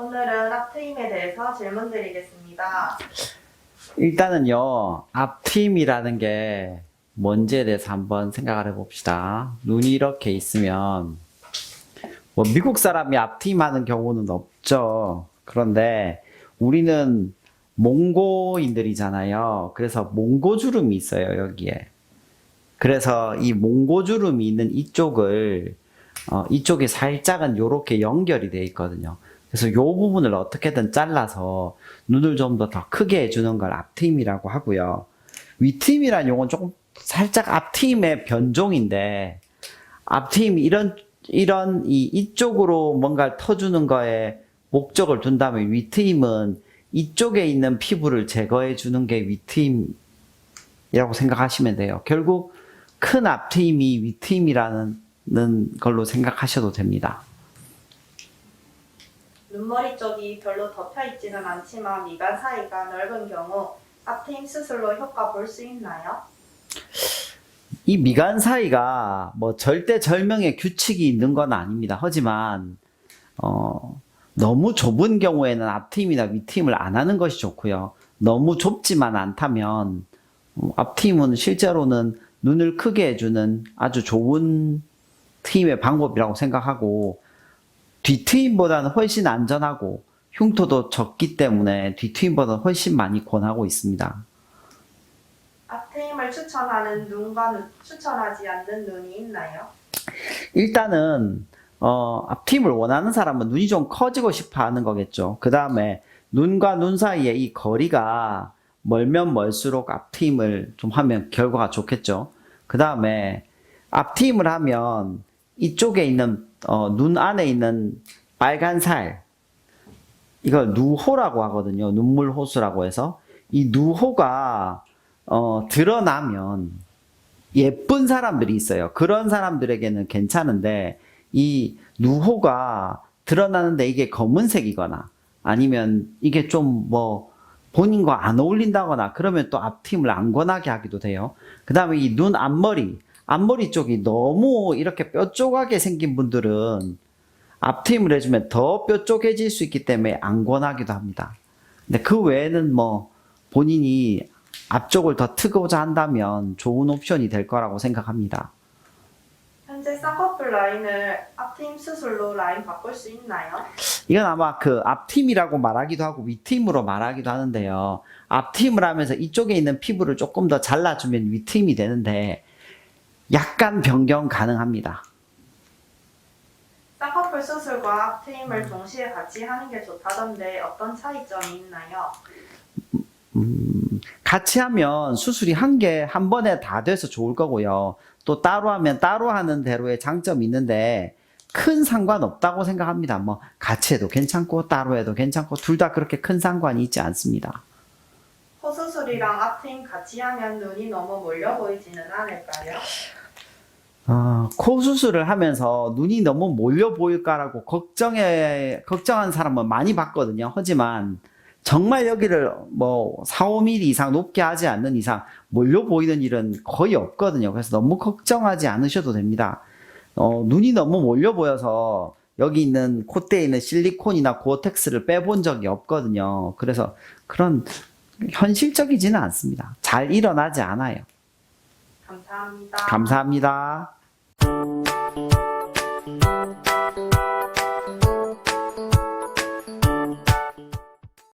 오늘은 앞트임에 대해서 질문 드리겠습니다. 일단은요, 앞팀이라는 게 뭔지에 대해서 한번 생각을 해봅시다. 눈이 이렇게 있으면, 뭐, 미국 사람이 앞팀 하는 경우는 없죠. 그런데 우리는 몽고인들이잖아요. 그래서 몽고주름이 있어요, 여기에. 그래서 이 몽고주름이 있는 이쪽을, 어, 이쪽이 살짝은 요렇게 연결이 돼 있거든요. 그래서 요 부분을 어떻게든 잘라서 눈을 좀 더 더 크게 해주는 걸 앞트임이라고 하고요. 윗트임이라는 용어는 조금 살짝 앞트임의 변종인데, 앞트임이 이런, 이런 이, 이쪽으로 뭔가를 터주는 거에 목적을 둔다면 윗트임은 이쪽에 있는 피부를 제거해 주는 게 윗트임이라고 생각하시면 돼요. 결국 큰 앞트임이 윗트임이라는 걸로 생각하셔도 됩니다. 눈머리 쪽이 별로 덮여 있지는 않지만 미간 사이가 넓은 경우 앞트임 수술로 효과 볼 수 있나요? 이 미간 사이가 뭐 절대 절명의 규칙이 있는 건 아닙니다. 하지만 어, 너무 좁은 경우에는 앞팀이나 윗팀을 안 하는 것이 좋고요. 너무 좁지만 않다면 어, 앞팀은 실제로는 눈을 크게 해주는 아주 좋은 팀의 방법이라고 생각하고 뒷트임보다는 훨씬 안전하고 흉터도 적기 때문에 뒷트임보다 훨씬 많이 권하고 있습니다. 앞트임을 추천하는 눈과 눈, 추천하지 않는 눈이 있나요? 일단은 어, 앞팀을 원하는 사람은 눈이 좀 커지고 싶어 하는 거겠죠. 그 다음에 눈과 눈 사이에 이 거리가 멀면 멀수록 앞팀을 좀 하면 결과가 좋겠죠. 그 다음에 앞팀을 하면 이쪽에 있는 어, 눈 안에 있는 빨간 살 이걸 누호라고 하거든요. 눈물 호수라고 해서 이 누호가 어, 드러나면 예쁜 사람들이 있어요. 그런 사람들에게는 괜찮은데 이 누호가 드러나는데 이게 검은색이거나 아니면 이게 좀 뭐 본인과 안 어울린다거나 그러면 또 앞팀을 안 권하게 하기도 돼요. 그 다음에 이 눈 앞머리, 앞머리 쪽이 너무 이렇게 뾰족하게 생긴 분들은 앞팀을 해주면 더 뾰족해질 수 있기 때문에 안 권하기도 합니다. 근데 그 외에는 뭐 본인이 앞쪽을 더 트고자 한다면 좋은 옵션이 될 거라고 생각합니다. 현재 쌍꺼풀 라인을 앞트임 수술로 라인 바꿀 수 있나요? 이건 아마 그 앞팀이라고 말하기도 하고 윗팀으로 말하기도 하는데요. 앞팀을 하면서 이쪽에 있는 피부를 조금 더 잘라주면 윗팀이 되는데 약간 변경 가능합니다. 쌍꺼풀 수술과 앞트임을 동시에 같이 하는 게 좋다던데 어떤 차이점이 있나요? 같이 하면 수술이 한 개 한 번에 다 돼서 좋을 거고요. 또 따로 하면 따로 하는 대로의 장점이 있는데 큰 상관없다고 생각합니다. 뭐 같이 해도 괜찮고 따로 해도 괜찮고 둘 다 그렇게 큰 상관이 있지 않습니다. 코 수술이랑 앞트임 같이 하면 눈이 너무 몰려 보이지는 않을까요? 어, 코 수술을 하면서 눈이 너무 몰려 보일까라고 걱정해, 걱정하는 사람은 많이 봤거든요. 하지만 정말 여기를 뭐 4, 5mm 이상 높게 하지 않는 이상 몰려 보이는 일은 거의 없거든요. 그래서 너무 걱정하지 않으셔도 됩니다. 어, 눈이 너무 몰려 보여서 여기 있는 콧대에 있는 실리콘이나 고어텍스를 빼본 적이 없거든요. 그래서 그런 현실적이지는 않습니다. 잘 일어나지 않아요. 감사합니다. 감사합니다.